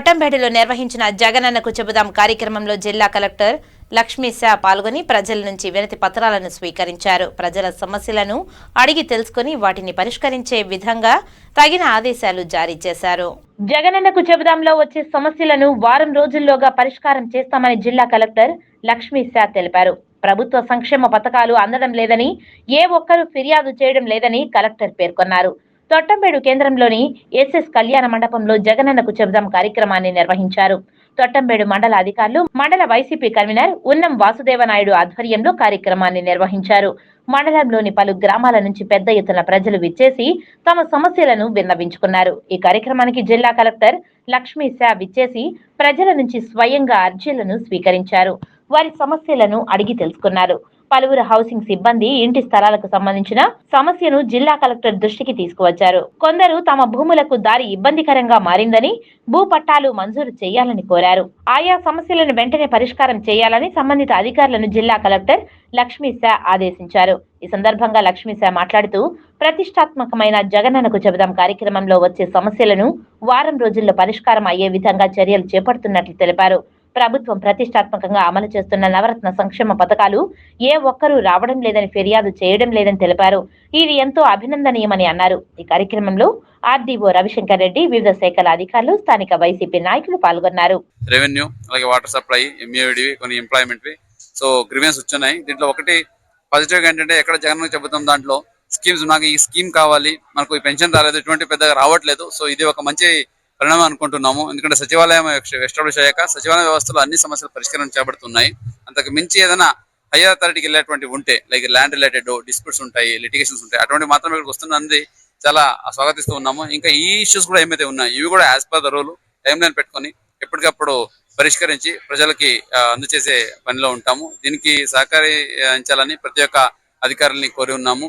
తొట్టంపేటలో నిర్వహించిన జగనన్నకు చెబుదాం కార్యక్రమంలో జిల్లా కలెక్టర్ లక్ష్మీ షా పాల్గొని ప్రజల నుంచి వినతి పత్రాలను స్వీకరించారు. ప్రజల సమస్యలను అడిగి తెలుసుకుని వాటిని పరిష్కరించే విధంగా తగిన ఆదేశాలు జారీ చేశారు. జగనన్నకు చెబుదాంలో వచ్చే సమస్యలను వారం రోజుల్లోగా పరిష్కారం చేస్తామని జిల్లా కలెక్టర్ లక్ష్మీ షా తెలిపారు. ప్రభుత్వ సంక్షేమ పథకాలు అందడం లేదని ఏ ఒక్కరూ ఫిర్యాదు చేయడం లేదని కలెక్టర్ పేర్కొన్నారు. తొట్టంబేడు కేంద్రంలోని ఎస్ఎస్ కళ్యాణ మండపంలో జగనన్నకు చెబుదాం కార్యక్రమాన్ని నిర్వహించారు. తొట్టంబేడు మండల అధికారులు మండల వైసీపీ కన్వీనర్ ఉన్నం వాసుదేవనాయుడు ఆధ్వర్యంలో కార్యక్రమాన్ని నిర్వహించారు. మండలంలోని పలు గ్రామాల నుంచి పెద్ద ఎత్తున ప్రజలు విచ్చేసి తమ సమస్యలను విన్నవించుకున్నారు. ఈ కార్యక్రమానికి జిల్లా కలెక్టర్ లక్ష్మీ షా విచ్చేసి ప్రజల నుంచి స్వయంగా అర్జీలను స్వీకరించారు. వారి సమస్యలను అడిగి తెలుసుకున్నారు. పలువురు హౌసింగ్ సిబ్బంది ఇంటి స్థలాలకు సంబంధించిన సమస్యను జిల్లా కలెక్టర్ దృష్టికి తీసుకువచ్చారు. కొందరు తమ భూములకు దారి ఇబ్బందికరంగా మారిందని భూ పట్టాలు మంజూరు చేయాలని కోరారు. ఆయా సమస్యలను వెంటనే పరిష్కారం చేయాలని సంబంధిత అధికారులను జిల్లా కలెక్టర్ లక్ష్మీ షా ఆదేశించారు. ఈ సందర్భంగా లక్ష్మీ షా మాట్లాడుతూ ప్రతిష్టాత్మకమైన జగనన్నకు చెబుదాం కార్యక్రమంలో వచ్చే సమస్యలను వారం రోజుల్లో పరిష్కారం అయ్యే విధంగా చర్యలు చేపడుతున్నట్లు తెలిపారు. ప్రభుత్వం ప్రతిష్టాత్మకంగా అమలు చేస్తున్న నవరత్న సంక్షేమ పథకాలు ఏ ఒక్కరూ రావడం లేదని ఫిర్యాదు చేయడం లేదని తెలిపారు. ఇది ఎంతో అభినందనీయమని అన్నారు. ఈ కార్యక్రమంలో ఆర్డీఓ రవిశంకర్ రెడ్డి వివిధ శాఖల అధికారులు స్థానిక వైసీపీ నాయకులు పాల్గొన్నారు. రెవెన్యూ అలాగే వాటర్ సప్లై ఎంఏడివి కొన్ని ఎంప్లాయ్మెంట్ సో గ్రివెన్స్ వచ్చున్నాయి. దీంట్లో ఒకటి పాజిటివ్ ఏంటంటే ఎక్కడ జగన్ చెబుతాం దాంట్లో స్కీమ్స్ నాకు ఈ స్కీమ్ కావాలి మనకు ఈ పెన్షన్ రాలేదు ఇటువంటి పెద్దగా రావట్లేదు. సో ఇది ఒక మంచి పరిణామం అనుకుంటున్నాము. ఎందుకంటే సచివాలయం ఎస్టాబ్లిష్ అయ్యాక సచివాలయ వ్యవస్థలో అన్ని సమస్యలు పరిష్కరించబడుతున్నాయి అంతకు మించి ఏదైనా హైయర్ అథారిటీకి వెళ్ళేటువంటి ఉంటే లైక్ ల్యాండ్ రిలేటెడ్ డిస్ప్యూట్స్ ఉంటాయి లిటిగేషన్స్ ఉంటాయి అటువంటి మాత్రం ఇక్కడికి వస్తున్నది చాలా స్వాగతిస్తూ ఉన్నాము. ఇంకా ఈ ఇష్యూస్ కూడా ఏమైతే ఉన్నాయి ఇవి కూడా as per the rule timeline పెట్టుకొని ఎప్పటికప్పుడు పరిష్కరించి ప్రజలకి అందచేసే పనిలో ఉంటాము. దీనికి సహకరించాలని ప్రతి ఒక్క అధికారులని కోరి ఉన్నాము.